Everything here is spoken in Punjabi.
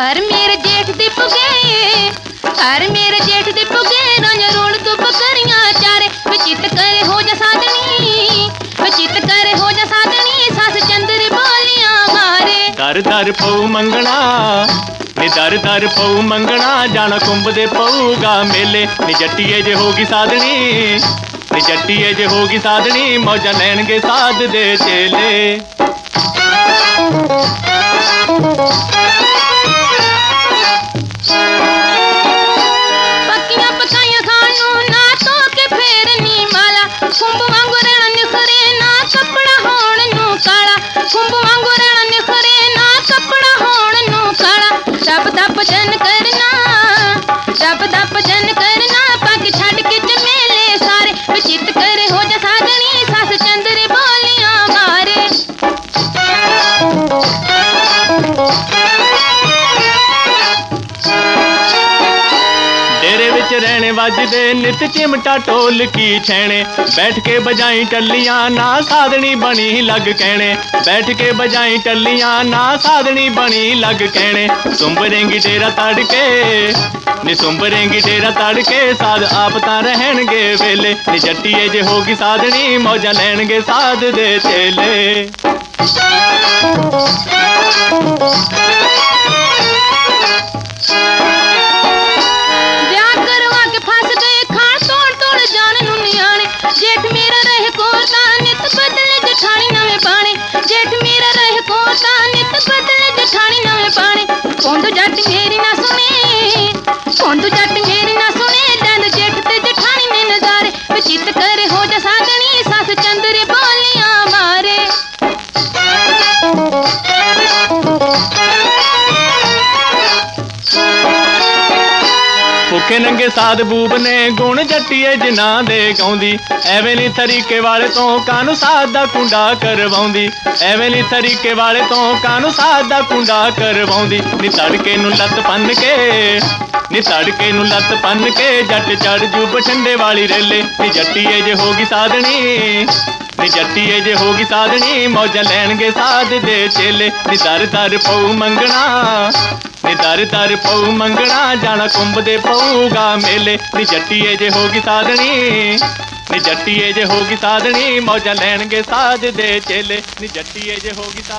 ਘਰ ਮੇਰੇ ਜੇਠ ਦੇ ਪੁਗੇ। ਰੰਜ ਰੋਲ ਤੂੰ ਬੱਕਰੀਆਂ ਚਾਰੇ। ਵਿਚਿਤ ਕਰੇ ਹੋ ਜਾ ਸਾਧਣੀ ਵਿਚਿਤ ਕਰੇ ਹੋ ਜਾ ਸਾਧਣੀ ਸੱਸ ਚੰਦਰ ਬੋਲੀਆਂ ਮਾਰੇ। ਦਰ ਦਰ ਪਉ ਮੰਗਣਾ, ਨੀ ਦਰ ਦਰ ਪਉ ਮੰਗਣਾ, ਜਾਣਾ ਕੁੰਭਦੇ ਪਊਗਾ ਮੇਲੇ। ਨੀ ਜੱਟੀਏ ਜੇ ਹੋਗੀ ਸਾਧਣੀ ਨੀ ਜੱਟੀਏ ਜੇ ਹੋਗੀ ਸਾਧਣੀ ਮੌਜਾਂ ਲੈਣਗੇ ਸਾਧ ਦੇ ਚੇਲੇ। ਵਿੱਚ ਰਹਿਣੇ ਵੱਜਦੇ ਨਿਤ ਚਿਮਟਾ ਢੋਲ ਕੀ ਛੈਣੇ ਬੈਠ ਕੇ ਬਜਾਈ ਟੱਲੀਆਂ ਨਾ ਸਾਧਣੀ ਬਣੀ ਲੱਗ ਕਹਿਣੇ ਬੈਠ ਕੇ ਬਜਾਈ ਟੱਲੀਆਂ ਨਾ ਸਾਧਣੀ ਬਣੀ ਲੱਗ ਕਹਿਣੇ ਸੁੰਬਰੇਂਗੀ ਡੇਰਾ ਤੜ ਕੇ ਨੀ ਸੁੰਬਰੇਂਗੀ ਡੇਰਾ ਤੜ ਕੇ ਸਾਧ ਆਪ ਤਾਂ ਰਹਿਣਗੇ ਵੇਲੇ ਨੀ ਜੱਟੀਏ ਜੇ ਹੋਗੀ ਸਾਧਣੀ ਮੌਜਾਂ ਲੈਣਗੇ ਸਾਧ ਦੇ ਚੇਲੇ ਮੇਰੀ ਨਾ ਸੁਣੇ। ਪੌਂਦੂ ਜੱਟ ਮੇਰੀ ਨਾ ਸੁਣੇ? ਦੰਦ ਜੇਠ ਤੇ ਜਠਾਣੀ ਨੇ ਨਜ਼ਾਰੇ ਵਿਚਿਤ ਕਰੇ ਭੁੱਖੇ ਨੰਗੇ ਸਾਧ ਬੂਬ ਨੇ ਗੁਣ ਜੱਟੀਏ ਜਿਨ੍ਹਾਂ ਦੇ ਗਾਉਂਦੀ। ਐਵੇਂ ਨਹੀਂ ਤਰੀਕੇ ਵਾਲੇ ਤੋਂ ਕਾਨੂੰ ਸਾਧ ਦਾ ਕੁੰਡਾ ਕਰਵਾਉਂਦੀ। ਐਵੇਂ ਲਈ ਤਰੀਕੇ ਵਾਲੇ ਤੋਂ ਕਾਨੂੰ ਸਾਧ ਦਾ ਕੁੰਡਾ ਕਰਵਾਉਂਦੀ। ਨੀ ਤੜਕੇ ਨੂੰ ਲੱਤ ਪੰਨ ਕੇ, ਨੀ ਤੜਕੇ ਨੂੰ ਲੱਤ ਪੰਨ ਕੇ ਜੱਟ ਚੜ ਜੂ ਬਠੰਡੇ ਵਾਲੀ ਰੇਲੇ। ਨੀ ਜੱਟੀਏ ਜੇ ਹੋਗੀ ਸਾਧਣੀ ਨੀ ਜੱਟੀਏ ਜੇ ਹੋਗੀ ਸਾਧਣੀ, ਮੌਜਾਂ ਲੈਣਗੇ ਸਾਧ ਦੇ ਚੇਲੇ। ਨੀ ਦਰ ਦਰ ਪਊ ਮੰਗਣਾ, ਨੀ ਦਰ ਦਰ ਪਊ ਮੰਗਣਾ, ਜਾਣਾ ਕੁੰਭਦੇ ਪਊਗਾ ਮੇਲੇ। ਨੀ ਜੱਟੀਏ ਜੇ ਹੋਗੀ ਸਾਧਣੀ, ਨੀ ਜੱਟੀਏ ਜੇ ਹੋਗੀ ਸਾਧਣੀ, ਮੌਜਾਂ ਲੈਣਗੇ ਸਾਧ ਦੇ ਚੇਲੇ। ਨੀ ਜੱਟੀਏ ਜੇ ਹੋਗੀ ਸਾ-